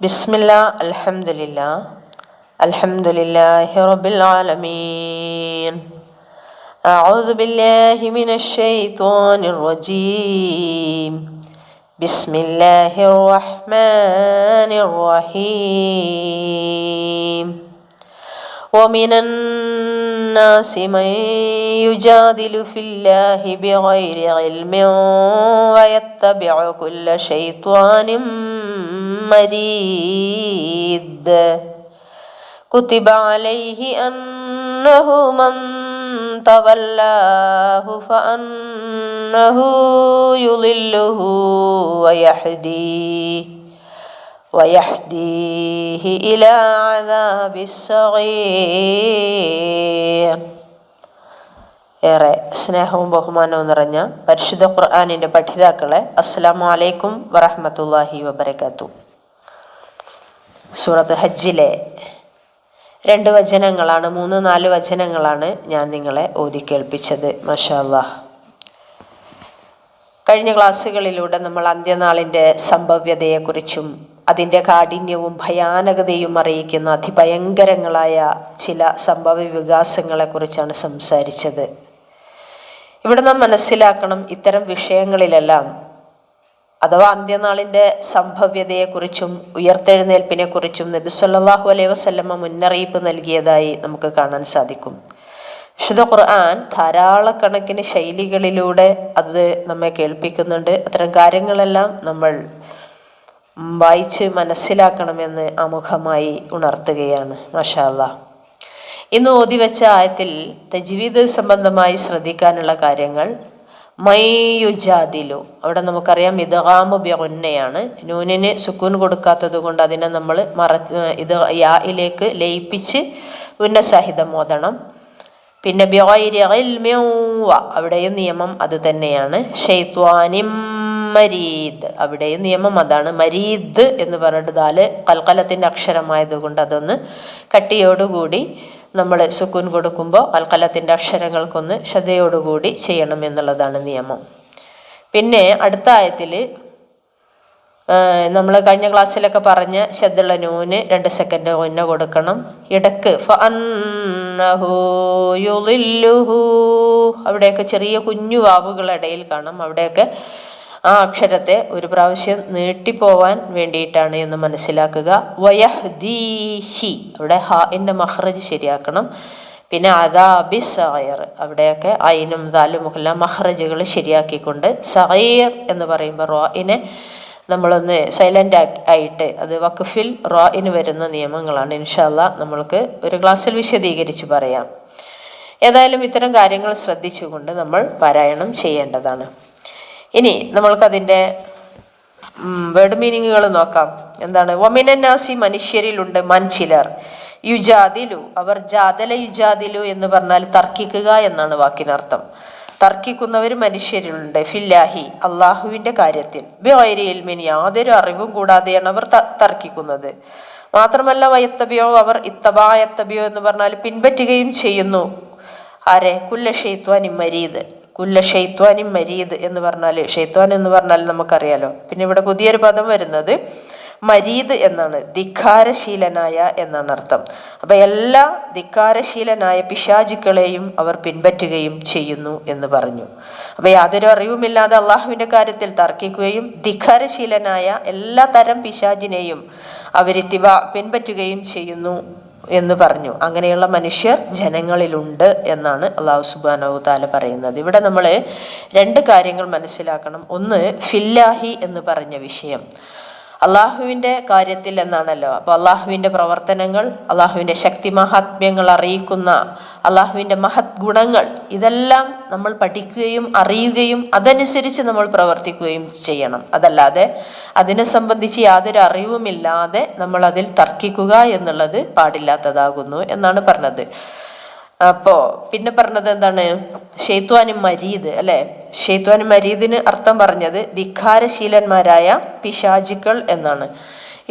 بسم الله الحمد لله الحمد لله رب العالمين أعوذ بالله من الشيطان الرجيم بسم الله الرحمن الرحيم ومن الناس من يجادل في الله بغير علم ويتبع كل شيطان مريد كتب عليه أنه من تولاه فأنه يضله ويهديه ويهديه إلى عذاب السعير ഏറെ സ്നേഹവും ബഹുമാനവും നിറഞ്ഞ പരിശുദ്ധ ഖുർആാനിൻ്റെ പഠിതാക്കളെ അസ്സലാമു അലൈക്കും വറഹമത്തല്ലാഹി വബർക്കാത്തു സൂറത്ത് ഹജ്ജിലെ രണ്ട് വചനങ്ങളാണ് മൂന്ന് നാല് വചനങ്ങളാണ് ഞാൻ നിങ്ങളെ ഓതി കേൾപ്പിച്ചത്. മഷാല്ല കഴിഞ്ഞ ക്ലാസ്സുകളിലൂടെ നമ്മൾ അന്ത്യനാളിന്റെ സംഭവ്യതയെക്കുറിച്ചും അതിന്റെ കാഠിന്യവും ഭയാനകതയും അറിയിക്കുന്ന അതിഭയങ്കരങ്ങളായ ചില സംഭവ വികാസങ്ങളെക്കുറിച്ചാണ് സംസാരിച്ചത്. ഇവിടെ നാം മനസ്സിലാക്കണം ഇത്തരം വിഷയങ്ങളിലെല്ലാം അഥവാ അന്ത്യനാളിന്റെ സംഭവ്യതയെക്കുറിച്ചും ഉയർത്തെഴുന്നേൽപ്പിനെക്കുറിച്ചും നബി സല്ലല്ലാഹു അലൈഹി വസല്ലമ മുന്നറിയിപ്പ് നൽകിയതായി നമുക്ക് കാണാൻ സാധിക്കും. വിശുദ്ധ ഖുർആൻ ധാരാളക്കണക്കിന് ശൈലികളിലൂടെ അത് നമ്മെ കേൾപ്പിക്കുന്നുണ്ട്. അത്തരം കാര്യങ്ങളെല്ലാം നമ്മൾ വായിച്ച് മനസ്സിലാക്കണമെന്ന് അമുഖമായി ഉണർത്തുകയാണ്. മാഷാ അല്ലാഹ് ഇന്ന് ഓതിവെച്ച ആയത്തിൽ തജ്വീദ് സംബന്ധമായി ശ്രദ്ധിക്കാനുള്ള കാര്യങ്ങൾ മയ്യുജാദിലു അവിടെ നമുക്കറിയാം ഇദ്ഗാമു ബിഗുന്നയാണ് നൂനിന് സുക്കൂൻ കൊടുക്കാത്തത് കൊണ്ട് അതിനെ നമ്മൾ മറ ഇത് യായിലേക്ക് ലയിപ്പിച്ച് ഉന്നസഹിതം ഓതണം. പിന്നെ ബിഗൈരി ഇൽമിൻ വ അവിടെയും നിയമം അത് തന്നെയാണ്. ഷെയ്ത്വാനിം മരീദ്. അവിടെയും നിയമം അതാണ്. മരീദ് എന്ന് പറഞ്ഞിട്ട് ദാൽ കൽക്കലത്തിന്റെ അക്ഷരമായതുകൊണ്ട് അതൊന്ന് കട്ടിയോടുകൂടി നമ്മൾ സുക്കൂൻ കൊടുക്കുമ്പോൾ അൽക്കലത്തിന്റെ അക്ഷരങ്ങൾക്കൊന്ന് ശ്രദ്ധയോടുകൂടി ചെയ്യണം എന്നുള്ളതാണ് നിയമം. പിന്നെ അടുത്ത ആയത്തിൽ നമ്മൾ കഴിഞ്ഞ ക്ലാസ്സിലൊക്കെ പറഞ്ഞ ശബ്ദമുള്ള നൂന് രണ്ട് സെക്കൻഡ് ഒന്ന കൊടുക്കണം. ഇടയ്ക്ക് അവിടെയൊക്കെ ചെറിയ കുഞ്ഞു വാവുകൾ ഇടയിൽ കാണാം. അവിടെയൊക്കെ ആ അക്ഷരത്തെ ഒരു പ്രാവശ്യം നീട്ടിപ്പോവാൻ വേണ്ടിയിട്ടാണ് എന്ന് മനസ്സിലാക്കുക. വയഹ്ദീഹി. അവിടെ ഹ ഇന്റെ മഹ്റജ് ശരിയാക്കണം. പിന്നെ അദാബി സായർ. അവിടെയൊക്കെ അയിനും ദാലുമുഖെല്ലാം മഹ്റജുകൾ ശരിയാക്കിക്കൊണ്ട് സായർ എന്ന് പറയുമ്പോൾ റോയിനെ നമ്മളൊന്ന് സൈലന്റ് ആയിട്ട് അത് വഖഫിൽ റോയിന് വരുന്ന നിയമങ്ങളാണ്. ഇൻഷാല്ല നമ്മൾക്ക് ഒരു ക്ലാസ്സിൽ വിശദീകരിച്ച് പറയാം. ഏതായാലും ഇത്തരം കാര്യങ്ങൾ ശ്രദ്ധിച്ചുകൊണ്ട് നമ്മൾ പാരായണം ചെയ്യേണ്ടതാണ്. ഇനി നമ്മൾക്കതിന്റെ വേർഡ് മീനിങ്ങുകൾ നോക്കാം. എന്താണ്? ഒമിനന്നാസി മനുഷ്യരിലുണ്ട് മൻ ചിലർ യുജാദിലു അവർ ജാതല യുജാദിലു എന്ന് പറഞ്ഞാൽ തർക്കിക്കുക എന്നാണ് വാക്കിനർത്ഥം. തർക്കിക്കുന്നവർ മനുഷ്യരിലുണ്ട്. ഫില്ലാഹി അള്ളാഹുവിന്റെ കാര്യത്തിൽ. ബിൻ യാതൊരു അറിവും കൂടാതെയാണ് അവർ തർക്കിക്കുന്നത്. മാത്രമല്ല വയത്തബിയോ അവർ ഇത്തബായത്തബിയോ എന്ന് പറഞ്ഞാൽ പിൻപറ്റുകയും ചെയ്യുന്നു. ആരെ? കുല്ല ഷെയ്ത്വാൻ മരീദ്. കുല്ല ഷെയ്ത്വാനും മരീദ് എന്ന് പറഞ്ഞാൽ ഷെയ്ത്വാൻ എന്ന് പറഞ്ഞാൽ നമുക്കറിയാലോ. പിന്നെ ഇവിടെ പുതിയൊരു പദം വരുന്നത് മരീദ് എന്നാണ് ധിക്കാരശീലനായ എന്നാണ് അർത്ഥം. അപ്പം എല്ലാ ധിക്കാരശീലനായ പിശാചുക്കളെയും അവർ പിൻപറ്റുകയും ചെയ്യുന്നു എന്ന് പറഞ്ഞു. അപ്പം യാതൊരു അറിവുമില്ലാതെ അള്ളാഹുവിന്റെ കാര്യത്തിൽ തർക്കിക്കുകയും ധിക്കാരശീലനായ എല്ലാ തരം പിശാചിനെയും അവരിത്തിവ പിൻപറ്റുകയും ചെയ്യുന്നു എന്ന് പറഞ്ഞു. അങ്ങനെയുള്ള മനുഷ്യർ ജനങ്ങളിലുണ്ട് എന്നാണ് അള്ളാഹു സുബാനോ താല പറയുന്നത്. ഇവിടെ നമ്മൾ രണ്ട് കാര്യങ്ങൾ മനസ്സിലാക്കണം. ഒന്ന് ഫില്ലാഹി എന്ന് പറഞ്ഞ വിഷയം. അള്ളാഹുവിന്റെ കാര്യത്തിൽ എന്നാണല്ലോ? അപ്പോൾ അള്ളാഹുവിന്റെ പ്രവർത്തനങ്ങൾ അള്ളാഹുവിന്റെ ശക്തി മഹാത്മ്യങ്ങൾ അറിയിക്കുന്ന അള്ളാഹുവിന്റെ മഹത് ഗുണങ്ങൾ ഇതെല്ലാം നമ്മൾ പഠിക്കുകയും അറിയുകയും അതനുസരിച്ച് നമ്മൾ പ്രവർത്തിക്കുകയും ചെയ്യണം. അതല്ലാതെ അതിനെ സംബന്ധിച്ച് യാതൊരു അറിവുമില്ലാതെ നമ്മൾ അതിൽ തർക്കിക്കുക എന്നുള്ളത് പാടില്ലാത്തതാകുന്നു എന്നാണ് പറഞ്ഞത്. അപ്പോൾ പിന്നെ പറഞ്ഞത് എന്താണ്? ഷെയ്ത്വാനും മരീദ് അല്ലെ? ഷെയ്ത്വാനും മരീദിന് അർത്ഥം പറഞ്ഞത് ധിഖാരശീലന്മാരായ പിശാചിക്കൾ എന്നാണ്.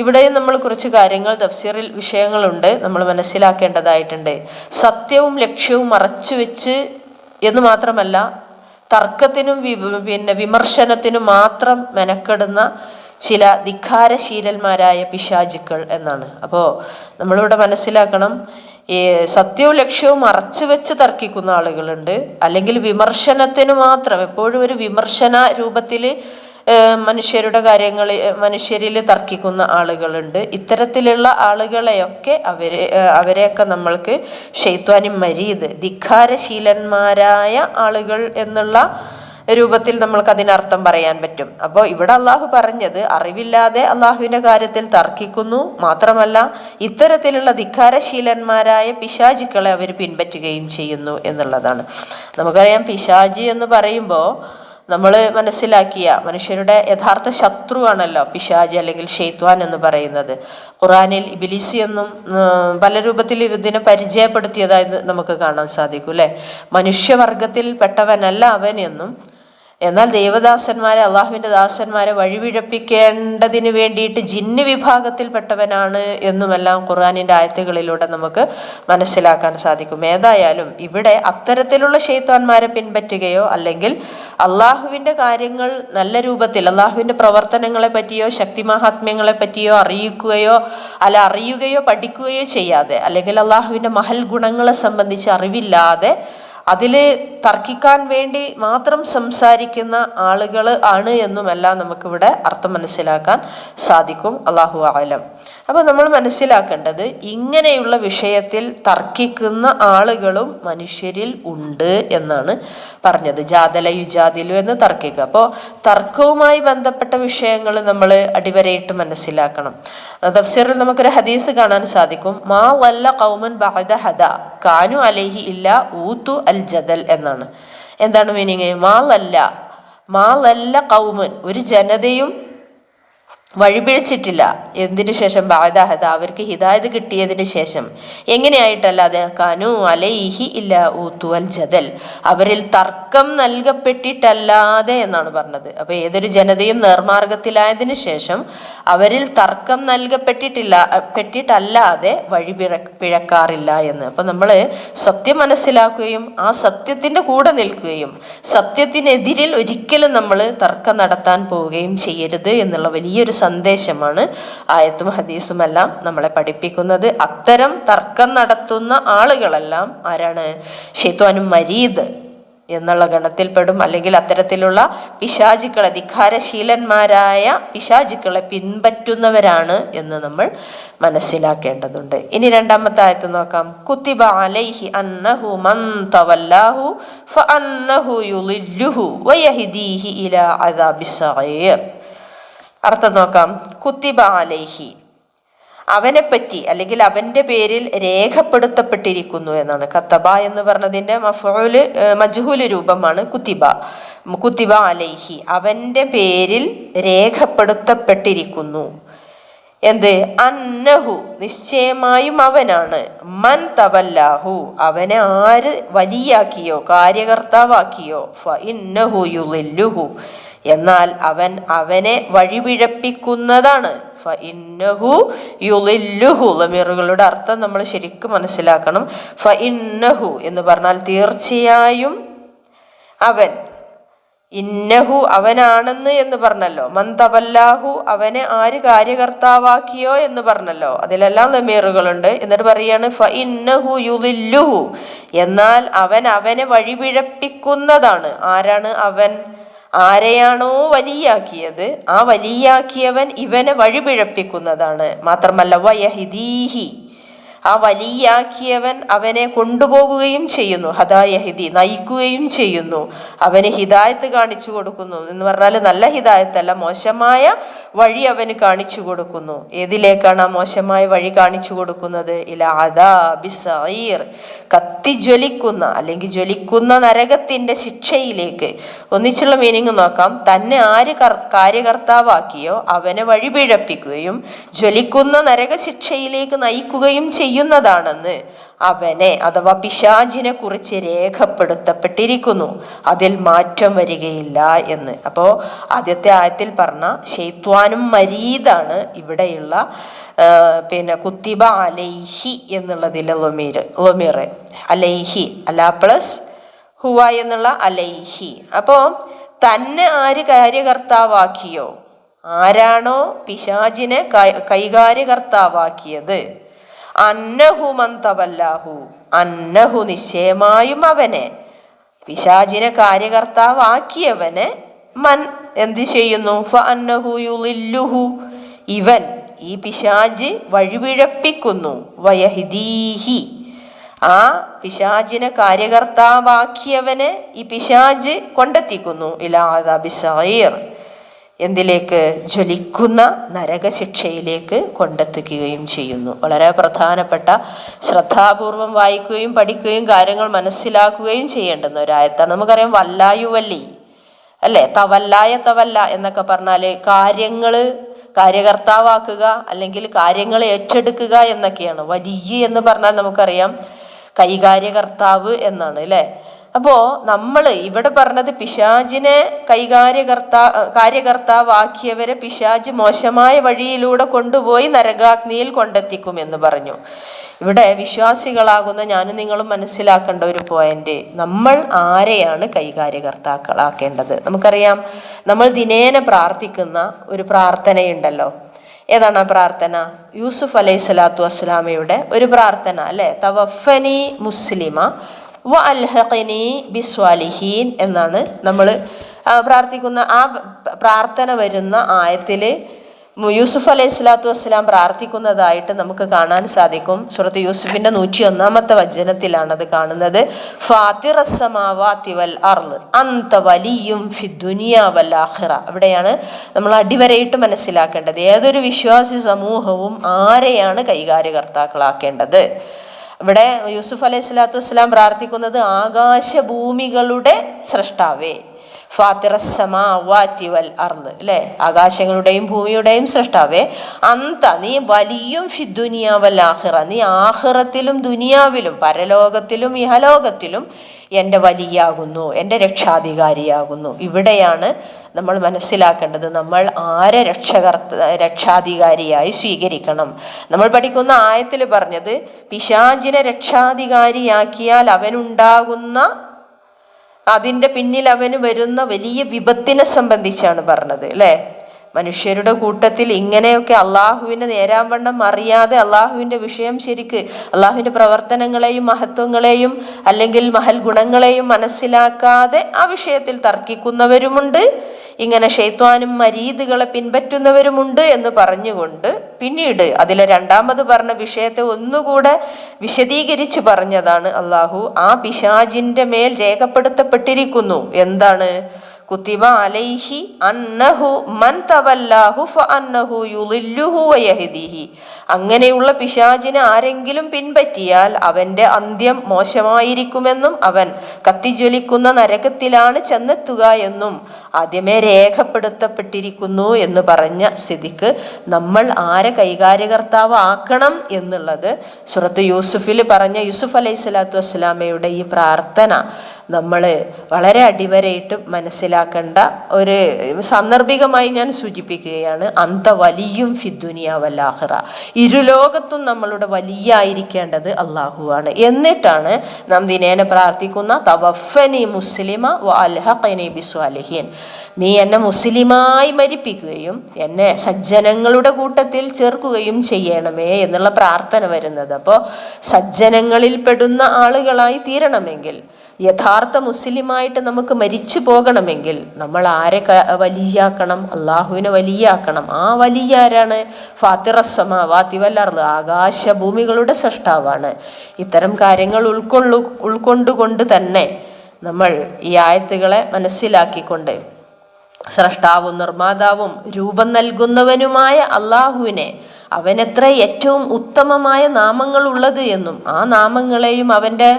ഇവിടെയും നമ്മൾ കുറച്ച് കാര്യങ്ങൾ തഫ്സീറിൽ വിഷയങ്ങളുണ്ട് നമ്മൾ മനസ്സിലാക്കേണ്ടതായിട്ടുണ്ട്. സത്യവും ലക്ഷ്യവും മറച്ചു വെച്ച് എന്ന് മാത്രമല്ല തർക്കത്തിനും പിന്നെ വിമർശനത്തിനും മാത്രം മെനക്കെടുന്ന ചില ധിഖാരശീലന്മാരായ പിശാചുക്കൾ എന്നാണ്. അപ്പോൾ നമ്മളിവിടെ മനസ്സിലാക്കണം ഈ സത്യവും ലക്ഷ്യവും മറച്ചു വെച്ച് തർക്കിക്കുന്ന ആളുകളുണ്ട്. അല്ലെങ്കിൽ വിമർശനത്തിന് മാത്രം എപ്പോഴും ഒരു വിമർശന രൂപത്തിൽ മനുഷ്യരുടെ കാര്യങ്ങൾ മനുഷ്യരിൽ തർക്കിക്കുന്ന ആളുകളുണ്ട്. ഇത്തരത്തിലുള്ള ആളുകളെയൊക്കെ അവരെ അവരെയൊക്കെ നമ്മൾക്ക് ഷെയ്ത്വാനി മരീത് ധിക്കാരശീലന്മാരായ ആളുകൾ എന്നുള്ള രൂപത്തിൽ നമ്മൾക്ക് അതിനർത്ഥം പറയാൻ പറ്റും. അപ്പോൾ ഇവിടെ അള്ളാഹു പറഞ്ഞത് അറിവില്ലാതെ അള്ളാഹുവിന്റെ കാര്യത്തിൽ തർക്കിക്കുന്നു മാത്രമല്ല ഇത്തരത്തിലുള്ള ധിക്കാരശീലന്മാരായ പിശാചുക്കളെ അവർ പിൻപറ്റുകയും ചെയ്യുന്നു എന്നുള്ളതാണ്. നമുക്കറിയാം പിശാജി എന്ന് പറയുമ്പോൾ നമ്മൾ മനസ്സിലാക്കിയ മനുഷ്യരുടെ യഥാർത്ഥ ശത്രുവാണല്ലോ പിശാജ് അല്ലെങ്കിൽ ഷെയ്ത്വാൻ എന്ന് പറയുന്നത്. ഖുറാനിൽ ഇബിലിസി എന്നും പല രൂപത്തിൽ ഇതിനെ പരിചയപ്പെടുത്തിയതായി നമുക്ക് കാണാൻ സാധിക്കും അല്ലേ? മനുഷ്യവർഗത്തിൽ പെട്ടവനല്ല അവൻ എന്നും എന്നാൽ ദേവദാസന്മാരെ അള്ളാഹുവിന്റെ ദാസന്മാരെ വഴിപിഴപ്പിക്കേണ്ടതിന് വേണ്ടിയിട്ട് ജിന്ന് വിഭാഗത്തിൽപ്പെട്ടവനാണ് എന്നുമെല്ലാം ഖുർആാനിന്റെ ആയത്തുകളിലൂടെ നമുക്ക് മനസ്സിലാക്കാൻ സാധിക്കും. ഏതായാലും ഇവിടെ അത്തരത്തിലുള്ള ഷെയ്ത്താന്മാരെ പിൻപറ്റുകയോ അല്ലെങ്കിൽ അള്ളാഹുവിന്റെ കാര്യങ്ങൾ നല്ല രൂപത്തിൽ അള്ളാഹുവിന്റെ പ്രവർത്തനങ്ങളെ പറ്റിയോ ശക്തിമഹാത്മ്യങ്ങളെ പറ്റിയോ അറിയിക്കുകയോ അല്ല അറിയുകയോ പഠിക്കുകയോ ചെയ്യാതെ അല്ലെങ്കിൽ അള്ളാഹുവിന്റെ മഹൽ ഗുണങ്ങളെ സംബന്ധിച്ച് അറിവില്ലാതെ അതിൽ തർക്കിക്കാൻ വേണ്ടി മാത്രം സംസാരിക്കുന്ന ആളുകൾ ആണ് എന്നുമെല്ലാം നമുക്കിവിടെ അർത്ഥം മനസ്സിലാക്കാൻ സാധിക്കും. അള്ളാഹു ആലം അപ്പോൾ നമ്മൾ മനസ്സിലാക്കേണ്ടത് ഇങ്ങനെയുള്ള വിഷയത്തിൽ തർക്കിക്കുന്ന ആളുകളും മനുഷ്യരിൽ ഉണ്ട് എന്നാണ് പറഞ്ഞത്. ജാതല യുജാതിലു എന്ന് തർക്കിക്കുക. അപ്പോൾ തർക്കവുമായി ബന്ധപ്പെട്ട വിഷയങ്ങൾ നമ്മൾ അടിവരയിട്ട് മനസ്സിലാക്കണം. തഫ്സീറിൽ നമുക്കൊരു ഹദീസ് കാണാൻ സാധിക്കും. മാ വല്ല കൗമൻ ബഹദ ഹദ. കാനു അലൈഹി ഇല്ല ഊത്തു ജദൽ എന്നാണ്. എന്താണ് മീനിങ് മാളല്ല. മാളല്ല കൗമൻ. ഒരു ജനതയും വഴിപിഴച്ചിട്ടില്ല. എന്തിനു ശേഷം ബാദാഹത അവർക്ക് ഹിദായത് കിട്ടിയതിന് ശേഷം. എങ്ങനെയായിട്ടല്ലാതെ? കനു അലൈഹി ഇല്ല ഊത്തു അൽ ജദൽ. അവരിൽ തർക്കം നൽകപ്പെട്ടിട്ടല്ലാതെ എന്നാണ് പറഞ്ഞത്. അപ്പൊ ഏതൊരു ജനതയും നേർമാർഗത്തിലായതിനു ശേഷം അവരിൽ തർക്കം നൽകപ്പെട്ടിട്ടില്ല പെട്ടിട്ടല്ലാതെ വഴി പിഴ പിഴക്കാറില്ല എന്ന്. അപ്പൊ നമ്മൾ സത്യം മനസ്സിലാക്കുകയും ആ സത്യത്തിന്റെ കൂടെ നിൽക്കുകയും സത്യത്തിനെതിരിൽ ഒരിക്കലും നമ്മൾ തർക്കം നടത്താൻ പോവുകയും ചെയ്യരുത് എന്നുള്ള വലിയൊരു സന്ദേശമാണ് ആയത്തും ഹദീസും എല്ലാം നമ്മളെ പഠിപ്പിക്കുന്നത്. അത്തരം തർക്കം നടത്തുന്ന ആളുകളെല്ലാം ആരാണ്? ഷെയ്ത്വാനും മരീദ് എന്നുള്ള ഗണത്തിൽപ്പെടും. അല്ലെങ്കിൽ അത്തരത്തിലുള്ള പിശാചുക്കൾ അധികാരശീലന്മാരായ പിശാചുക്കളെ പിൻപറ്റുന്നവരാണ് എന്ന് നമ്മൾ മനസ്സിലാക്കേണ്ടതുണ്ട്. ഇനി രണ്ടാമത്തെ ആയത്ത് നോക്കാം. കുത്തിബ അലൈഹി അന്നഹു മൻ തവല്ലാഹു ഫഅന്നഹു യുളില്ലുഹു വയഹിദീഹി ഇലാ അദാബിസ് സഗീർ. അർത്ഥം നോക്കാം. കുത്തിബ അലൈഹി. അവനെപ്പറ്റി അല്ലെങ്കിൽ അവന്റെ പേരിൽ രേഖപ്പെടുത്തപ്പെട്ടിരിക്കുന്നു എന്നാണ്. കത്തബ എന്ന് പറഞ്ഞതിന്റെ മഫൂൽ മജ്ഹൂൽ രൂപമാണ് കുത്തിബ. കുത്തിബ അലൈഹി. അവന്റെ പേരിൽ രേഖപ്പെടുത്തപ്പെട്ടിരിക്കുന്നു. എന്ത്? അന്നഹു. നിശ്ചയമായും അവനാണ്. മൻ തവല്ലാഹു. അവനെ ആര് വലിയാക്കിയോ? കാര്യകർത്താവാക്കിയോ? ഫ യുളില്ലുഹു എന്നാൽ അവൻ അവനെ വഴിപിഴപ്പിക്കുന്നതാണ്. ഫഇന്നഹു ഇന്നഹു ലമീറുകളുടെ അർത്ഥം നമ്മൾ ശരിക്കും മനസ്സിലാക്കണം. ഫ ഇന്നഹു എന്ന് പറഞ്ഞാൽ തീർച്ചയായും അവൻ. ഇന്നഹു അവനാണെന്ന് എന്ന് പറഞ്ഞല്ലോ. മന്തവല്ലാഹു അവനെ ആര് കാര്യകർത്താവാക്കിയോ എന്ന് പറഞ്ഞല്ലോ. അതിലെല്ലാം ലമീറുകളുണ്ട്. എന്നിട്ട് പറയാണ് ഫ ഇന്നഹു യുലില്ലുഹു എന്നാൽ അവൻ അവനെ വഴിപിഴപ്പിക്കുന്നതാണ്. ആരാണ് അവൻ? ആരെയാണോ വലിയാക്കിയത് ആ വലിയാക്കിയവൻ ഇവനെ വഴിപിഴപ്പിക്കുന്നതാണ്. മാത്രമല്ല വയഹിദീഹി. ആ വലിയാക്കിയവൻ അവനെ കൊണ്ടുപോകുകയും ചെയ്യുന്നു. ഹദായഹിദി നയിക്കുകയും ചെയ്യുന്നു. അവന് ഹിദായത്ത് കാണിച്ചു കൊടുക്കുന്നു. എന്ന് പറഞ്ഞാൽ നല്ല ഹിദായത്തല്ല മോശമായ വഴി അവന് കാണിച്ചു കൊടുക്കുന്നു. ഏതിലേക്കാണ് ആ മോശമായ വഴി കാണിച്ചു കൊടുക്കുന്നത്? ഇല അദാബിസീർ കത്തി കത്തിജ്വലിക്കുന്ന അല്ലെങ്കിൽ ജ്വലിക്കുന്ന നരകത്തിന്റെ ശിക്ഷയിലേക്ക്. ഒന്നിച്ചുള്ള മീനിങ് നോക്കാം. തന്നെ ആര് കാര്യകർത്താവാക്കിയോ അവനെ വഴി പിഴപ്പിക്കുകയും ജ്വലിക്കുന്ന നരകശിക്ഷയിലേക്ക് നയിക്കുകയും ചെയ്യുന്നതാണെന്ന് അവനെ അഥവാ പിശാചിനെ കുറിച്ച് രേഖപ്പെടുത്തപ്പെട്ടിരിക്കുന്നു. അതിൽ മാറ്റം വരികയില്ല എന്ന്. അപ്പോൾ ആദ്യത്തെ ആയത്തിൽ പറഞ്ഞ ശൈത്വാനും മരീദാണ് ഇവിടെയുള്ള പിന്നെ കുത്തിബ അലൈഹി എന്നുള്ളതിലെ ലൊമീർ ലൊമീർ അലൈഹി അല പ്ലസ് ഹുവ എന്നുള്ള അലൈഹി. അപ്പോൾ തന്നെ ആര് കാര്യകർത്താവാക്കിയോ? ആരാണോ പിശാചിനെ കൈകാര്യകർത്താവാക്കിയത്? അന്നഹു മന്തവല്ലാഹു അന്നഹു നിശ്ചയമായും അവനെ. പിശാചിനെ കാര്യകർത്താവാക്കിയവനെ മൻ എന്ത് ചെയ്യുന്നു? ഫ ഇവൻ ഈ പിശാജ് വഴിപിഴപ്പിക്കുന്നു. വയഹിദീഹി. ആ പിശാജിനെ കാര്യകർത്താവാക്കിയവനെ ഈ പിശാജ് കൊണ്ടെത്തിക്കുന്നു. ഇലാദാബിസീർ എന്തിലേക്ക്? ജ്വലിക്കുന്ന നരകശിക്ഷയിലേക്ക് കൊണ്ടെത്തിക്കുകയും ചെയ്യുന്നു. വളരെ പ്രധാനപ്പെട്ട ശ്രദ്ധാപൂർവം വായിക്കുകയും പഠിക്കുകയും കാര്യങ്ങൾ മനസ്സിലാക്കുകയും ചെയ്യേണ്ടുന്ന ഒരായത്താണ് നമുക്കറിയാം വല്ലായുവല്ലി അല്ലേ? തവല്ലായ തവല്ല എന്നൊക്കെ പറഞ്ഞാൽ കാര്യങ്ങൾ കാര്യകർത്താവാക്കുക അല്ലെങ്കിൽ കാര്യങ്ങൾ ഏറ്റെടുക്കുക എന്നൊക്കെയാണ്. വലിയ എന്ന് പറഞ്ഞാൽ നമുക്കറിയാം കൈകാര്യകർത്താവ് എന്നാണ് അല്ലേ? അപ്പോൾ നമ്മൾ ഇവിടെ പറഞ്ഞത് പിശാജിനെ കൈകാര്യകർത്താ കാര്യകർത്താവാക്കിയവരെ പിശാജ് മോശമായ വഴിയിലൂടെ കൊണ്ടുപോയി നരകാഗ്നിയിൽ കൊണ്ടെത്തിക്കും എന്ന് പറഞ്ഞു. ഇവിടെ വിശ്വാസികളാകുന്ന ഞാനും നിങ്ങളും മനസ്സിലാക്കേണ്ട ഒരു പോയിന്റ് നമ്മൾ ആരെയാണ് കൈകാര്യകർത്താക്കളാക്കേണ്ടത്? നമുക്കറിയാം നമ്മൾ ദിനേന പ്രാർത്ഥിക്കുന്ന ഒരു പ്രാർത്ഥനയുണ്ടല്ലോ. ഏതാണ് ആ പ്രാർത്ഥന? യൂസുഫ് അലൈഹി സ്വലാത്തു വസ്സലാമയുടെ ഒരു പ്രാർത്ഥന അല്ലെ? തവഫനി മുസ്ലിമ വ അൽഹഖിനി ബിസ്വാലിഹീൻ എന്നാണ് നമ്മൾ പ്രാർത്ഥിക്കുന്ന ആ പ്രാർത്ഥന വരുന്ന ആയത്തിൽ യൂസുഫ് അലൈഹി സ്വലാത്തു വസ്സലാം പ്രാർത്ഥിക്കുന്നതായിട്ട് നമുക്ക് കാണാൻ സാധിക്കും. സുഹൃത്ത് യൂസുഫിന്റെ നൂറ്റി ഒന്നാമത്തെ വചനത്തിലാണത് കാണുന്നത്. ഫാത്തിറസമാവാത്തി വൽ അർൾ അന്ത വലിയും ഫിദ്ദുനിയ വൽ ആഖിറ. അവിടെയാണ് നമ്മൾ അടിവരയിട്ട് മനസ്സിലാക്കേണ്ടത്. ഏതൊരു വിശ്വാസി സമൂഹവും ആരെയാണ് കൈകാര്യകർത്താക്കളാക്കേണ്ടത്? ഇവിടെ യൂസുഫ് അലൈഹി സ്വലാത്തു വസ്സലാം പ്രാർത്ഥിക്കുന്നത് ആകാശഭൂമികളുടെ സൃഷ്ടാവേ ഫാത്തിറസമാവാറ്റി വൽ അർന്ന് അല്ലേ ആകാശങ്ങളുടെയും ഭൂമിയുടെയും സൃഷ്ടാവേ. അന്ത നീ വലിയും ഫി ദുനിയാവൽ ആഹിറ. നീ ആഹിറത്തിലും ദുനിയാവിലും പരലോകത്തിലും ഇഹലോകത്തിലും എന്റെ വലിയാകുന്നു എന്റെ രക്ഷാധികാരിയാകുന്നു. ഇവിടെയാണ് നമ്മൾ മനസ്സിലാക്കേണ്ടത് നമ്മൾ ആരെ രക്ഷകർത്ത രക്ഷാധികാരിയായി സ്വീകരിക്കണം. നമ്മൾ പഠിക്കുന്ന ആയത്തിൽ പറഞ്ഞത് പിശാചിനെ രക്ഷാധികാരിയാക്കിയാൽ അവനുണ്ടാകുന്ന അതിന്റെ പിന്നിൽ അവന് വരുന്ന വലിയ വിപത്തിനെ സംബന്ധിച്ചാണ് പറഞ്ഞത് അല്ലേ? മനുഷ്യരുടെ കൂട്ടത്തിൽ ഇങ്ങനെയൊക്കെ അള്ളാഹുവിനെ നേരാവണ്ണം അറിയാതെ അള്ളാഹുവിന്റെ വിഷയം ശരിക്ക് അള്ളാഹുവിന്റെ പ്രവർത്തനങ്ങളെയും മഹത്വങ്ങളെയും അല്ലെങ്കിൽ മഹൽ ഗുണങ്ങളെയും മനസ്സിലാക്കാതെ ആ വിഷയത്തിൽ തർക്കിക്കുന്നവരുമുണ്ട്. ഇങ്ങനെ ഷെയ്ത്വാനും മരീദുകളെ പിൻപറ്റുന്നവരുമുണ്ട് എന്ന് പറഞ്ഞുകൊണ്ട് പിന്നീട് അതിലെ രണ്ടാമത് പറഞ്ഞ വിഷയത്തെ ഒന്നുകൂടെ വിശദീകരിച്ച് പറഞ്ഞതാണ് അള്ളാഹു ആ പിശാജിന്റെ മേൽ രേഖപ്പെടുത്തപ്പെട്ടിരിക്കുന്നു. എന്താണ്? കുത്തിബ അലൈഹി അന്നഹു മൻ തവല്ലാഹു അന്നഹു യുളില്ലുഹു വയഹ്ദിഹി. അങ്ങനെയുള്ള പിശാജിനെ ആരെങ്കിലും പിൻപറ്റിയാൽ അവന്റെ അന്ത്യം മോശമായിരിക്കുമെന്നും അവൻ കത്തിജ്വലിക്കുന്ന നരകത്തിലാണ് ചെന്നെത്തുക എന്നും ആദ്യമേ രേഖപ്പെടുത്തപ്പെട്ടിരിക്കുന്നു എന്ന് പറഞ്ഞ സ്ഥിതിക്ക് നമ്മൾ ആരെ കൈകാര്യകർത്താവ് ആക്കണം എന്നുള്ളത് സുഹൃത്ത് യൂസുഫിൽ പറഞ്ഞ യൂസുഫ് അലൈഹി സ്വലാത്തു വസ്സലാമയുടെ ഈ പ്രാർത്ഥന നമ്മൾ വളരെ അടിവരയിട്ട് മനസ്സിലാക്കേണ്ട ഒരു സന്ദർഭികമായി ഞാൻ സൂചിപ്പിക്കുകയാണ് അന്ത വലിയും ഫിദ്ദുനിയാവല്ലാഹ്റ ഇരുലോകത്തും നമ്മളുടെ വലിയ ആയിരിക്കേണ്ടത് അള്ളാഹുവാണ് എന്നിട്ടാണ് നാം ദിനേന പ്രാർത്ഥിക്കുന്ന തവഫനി മുസ്ലിമ വ അൽഹഖനി നീ എന്നെ മുസ്ലിമായി മരിപ്പിക്കുകയും എന്നെ സജ്ജനങ്ങളുടെ കൂട്ടത്തിൽ ചേർക്കുകയും ചെയ്യണമേ എന്നുള്ള പ്രാർത്ഥന വരുന്നത്. അപ്പോൾ സജ്ജനങ്ങളിൽ പെടുന്ന ആളുകളായി തീരണമെങ്കിൽ യഥാർത്ഥ മുസ്ലിമായിട്ട് നമുക്ക് മരിച്ചു പോകണമെങ്കിൽ നമ്മൾ ആരെ വലിയാക്കണം? അള്ളാഹുവിനെ വലിയാക്കണം. ആ വലിയ ആരാണ്? ഫാത്തിറസ്വമ വാത്തിവല്ലാർന്ന് ആകാശഭൂമികളുടെ സൃഷ്ടാവാണ്. ഇത്തരം കാര്യങ്ങൾ ഉൾക്കൊള്ളു ഉൾക്കൊണ്ടുകൊണ്ട് തന്നെ നമ്മൾ ഈ ആയത്തുകളെ മനസ്സിലാക്കിക്കൊണ്ട് സ്രഷ്ടാവും നിർമ്മാതാവും രൂപം നൽകുന്നവനുമായ അള്ളാഹുവിനെ അവനെത്ര ഏറ്റവും ഉത്തമമായ നാമങ്ങൾ ഉള്ളത് എന്നും ആ നാമങ്ങളെയും അവന്റെ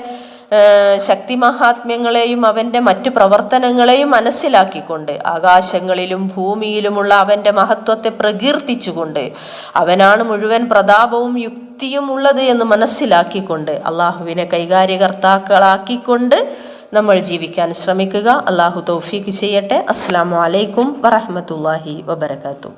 ശക്തി മഹാത്മ്യങ്ങളെയും അവന്റെ മറ്റു പ്രവർത്തനങ്ങളെയും മനസ്സിലാക്കിക്കൊണ്ട് ആകാശങ്ങളിലും ഭൂമിയിലുമുള്ള അവന്റെ മഹത്വത്തെ പ്രകീർത്തിച്ചുകൊണ്ട് അവനാണ് മുഴുവൻ പ്രതാപവും യുക്തിയും ഉള്ളത് എന്ന് മനസ്സിലാക്കിക്കൊണ്ട് അള്ളാഹുവിനെ കൈകാര്യകർത്താക്കളാക്കിക്കൊണ്ട് നമ്മൾ ജീവിക്കാൻ ശ്രമിക്കുക. അള്ളാഹു തൗഫീക്ക് ചെയ്യട്ടെ. അസ്സാം വലൈക്കും വറഹമത്തല്ലാഹി വബർക്കാത്തു